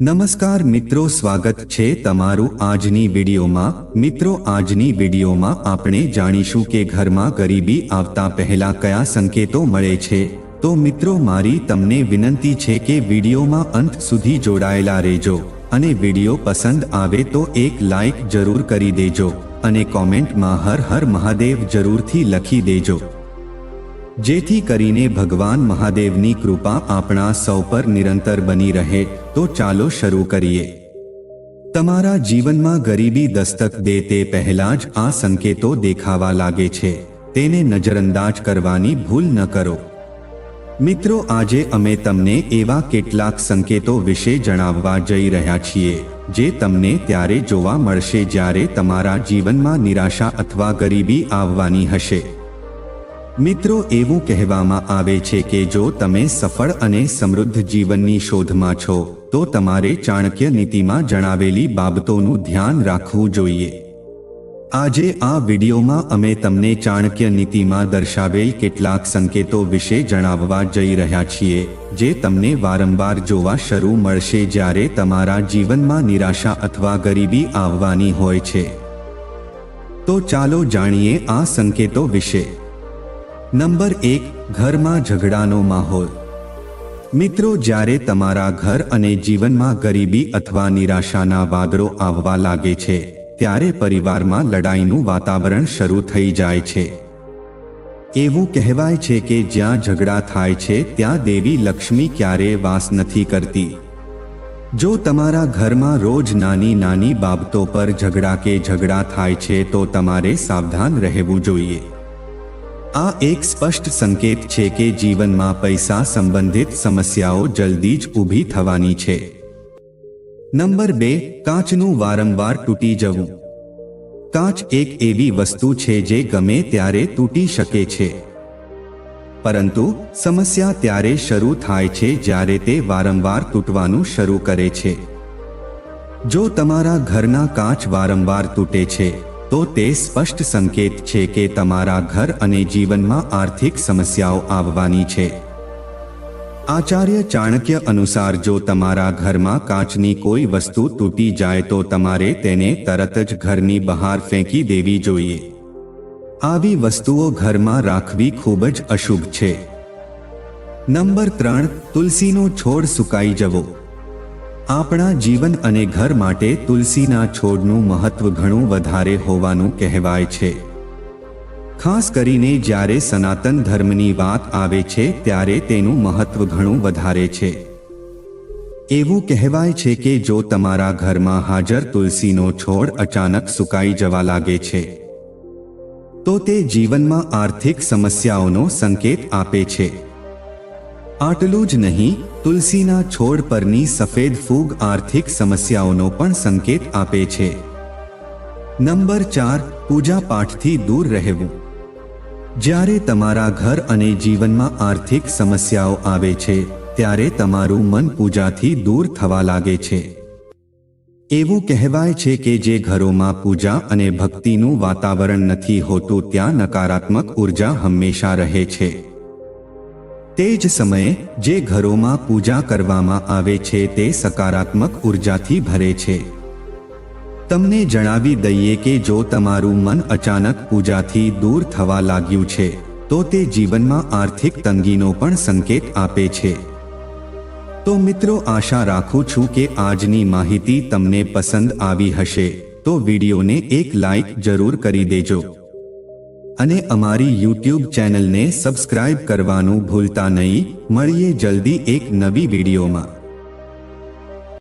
નમસ્કાર મિત્રો, સ્વાગત છે તમારું આજની વિડીયોમાં. મિત્રો, આજની વિડીયોમાં આપણે જાણીશું કે ઘરમાં ગરીબી આવતા પહેલા કયા સંકેતો મળે છે. તો મિત્રો, મારી તમને વિનંતી છે કે વિડીયોમાં અંત સુધી જોડાયેલા રહેજો અને વીડિયો પસંદ આવે તો એક લાઈક જરૂર કરી દેજો અને કોમેન્ટમાં હર હર મહાદેવ જરૂરથી લખી દેજો. જેથી કરીને ભગવાન મહાદેવની કૃપા આપણા સૌ પર નિરંતર બની રહે, તો ચાલો શરૂ કરીએ. તમારા જીવનમાં ગરીબી દસ્તક દે તે પહેલા જ આ સંકેતો દેખાવા લાગે છે. તેને નજરઅંદાજ કરવાની ભૂલ ન કરો. મિત્રો, આજે અમે તમને એવા કેટલાક સંકેતો વિશે જણાવવા જઈ રહ્યા છીએ, જે તમને ત્યારે જોવા મળશે જ્યારે તમારા જીવનમાં નિરાશા અથવા ગરીબી આવવાની હશે. મિત્રો, એવું કહેવામાં આવે છે કે જો તમે સફળ અને સમૃદ્ધ જીવનની શોધમાં છો, તો તમારે ચાણક્ય નીતિમાં જણાવેલી બાબતોનું ધ્યાન રાખવું જોઈએ. આજે આ વિડીયોમાં અમે તમને ચાણક્ય નીતિમાં દર્શાવેલ કેટલાક સંકેતો વિશે જણાવવા જઈ રહ્યા છીએ, જે તમને વારંવાર જોવા શરૂ મળશે જ્યારે તમારા જીવનમાં નિરાશા અથવા ગરીબી આવવાની હોય છે. તો ચાલો જાણીએ આ સંકેતો વિશે. નંબર એક, ઘરમાં ઝઘડાનો માહોલ. મિત્રો, જ્યારે તમારા ઘર અને જીવનમાં ગરીબી અથવા નિરાશાના વાદળો આવવા લાગે છે, ત્યારે પરિવારમાં લડાઈનું વાતાવરણ શરૂ થઈ જાય છે. એવું કહેવાય છે કે જ્યાં ઝઘડા થાય છે, ત્યાં દેવી લક્ષ્મી ક્યારેય વાસ નથી કરતી. જો તમારા ઘરમાં રોજ નાની નાની બાબતો પર ઝઘડા કે ઝઘડા થાય છે, તો તમારે સાવધાન રહેવું જોઈએ. આ એક સ્પષ્ટ સંકેત છે કે જીવનમાં પૈસા સંબંધિત સમસ્યાઓ જલ્દી જ ઊભી થવાની છે. નંબર બે, કાચનું વારંવાર તૂટી જવું. કાચ એક એવી વસ્તુ છે જે ગમે ત્યારે તૂટી શકે છે. પરંતુ સમસ્યા ત્યારે શરૂ થાય છે જ્યારે તે વારંવાર તૂટવાનું શરૂ કરે છે. જો તમારા ઘરના કાચ વારંવાર તૂટે છે તો તે સ્પષ્ટ સંકેત છે કે તમારા ઘર અને જીવનમાં આર્થિક સમસ્યાઓ આવવાની છે. આચાર્ય ચાણક્ય અનુસાર જો તમારા ઘરમાં કાચની કોઈ વસ્તુ તૂટી જાય તો તમારે તેને તરત જ ઘરની બહાર ફેંકી દેવી જોઈએ. આવી વસ્તુઓ ઘરમાં રાખવી ખૂબ જ અશુભ છે. નંબર ત્રણ, તુલસીનો છોડ સુકાઈ જવો. આપણા જીવન અને ઘર માટે તુલસીના છોડનું મહત્વ ઘણું વધારે હોવાનું કહેવાય છે. ખાસ કરીને જ્યારે સનાતન ધર્મની વાત આવે છે ત્યારે તેનું મહત્વ ઘણું વધારે છે. એવું કહેવાય છે કે જો તમારા ઘરમાં હાજર તુલસીનો છોડ અચાનક સુકાઈ જવા લાગે છે, તો તે જીવનમાં આર્થિક સમસ્યાઓનો સંકેત આપે છે. આટલું જ નહીં, તુલસીના છોડ પરની સફેદ ફૂગ આર્થિક સમસ્યાઓનો પણ સંકેત આપે છે. નંબર ચાર, પૂજા પાઠથી દૂર રહેવું. જ્યારે તમારા ઘર અને જીવનમાં આર્થિક સમસ્યાઓ આવે છે, ત્યારે તમારું મન પૂજાથી દૂર થવા લાગે છે. એવું કહેવાય છે કે જે ઘરોમાં પૂજા અને ભક્તિનું વાતાવરણ નથી હોતું, ત્યાં નકારાત્મક ઊર્જા હંમેશા રહે છે. તે જ સમયે જે ઘરોમાં પૂજા કરવામાં આવે છે તે સકારાત્મક ઉર્જાથી ભરે છે. તમને જણાવી દઈએ કે જો તમારું મન અચાનક પૂજાથી દૂર થવા લાગ્યું છે, તો તે જીવનમાં આર્થિક તંગીનો પણ સંકેત આપે છે. તો મિત્રો આશા રાખું છું કે આજની માહિતી તમને પસંદ આવી હશે, તો વિડીયોને એક લાઈક જરૂર કરી દેજો. અને અમારી યુટ્યુબ ચેનલને સબસ્ક્રાઇબ કરવાનું ભૂલતા નહીં. મળીએ જલ્દી એક નવી વિડીયોમાં.